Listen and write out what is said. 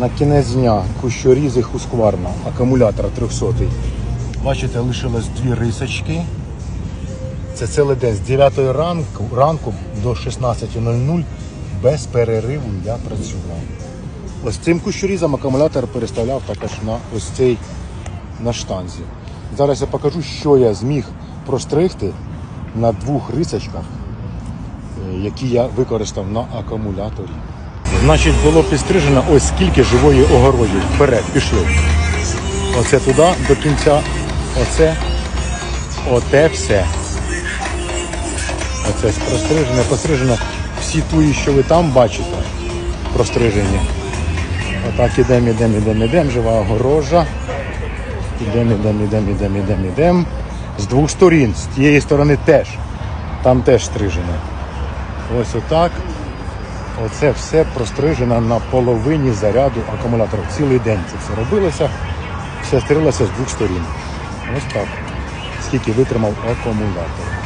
На кінець дня кущорізи Хускварна, акумулятор 300. Бачите, лишилось дві рисочки. Це цілий день з 9 ранку, ранку до 16.00 без перериву я працював. Ось цим кущорізом акумулятор переставляв також на ось цей на штанзі. Зараз я покажу, що я зміг простригти на двох рисочках, е, які я використав на акумуляторі. Значить, було підстрижено ось скільки живої огороді. Вперед, пішли. Оце туди до кінця. Оце, оте все. Оце прострижене, пострижено. Всі туї, що ви там бачите, прострижені. Отак ідемо, ідемо, ідемо, ідемо, жива огорожа. Ідемо, ідемо, ідемо, ідемо, ідемо, ідемо. З двох сторін, з тієї сторони теж. Там теж стрижено. Ось отак. Оце все прострижено на половині заряду акумулятора. Цілий день це все робилося, все стрілося з двох сторін. Ось так. Скільки витримав акумулятор.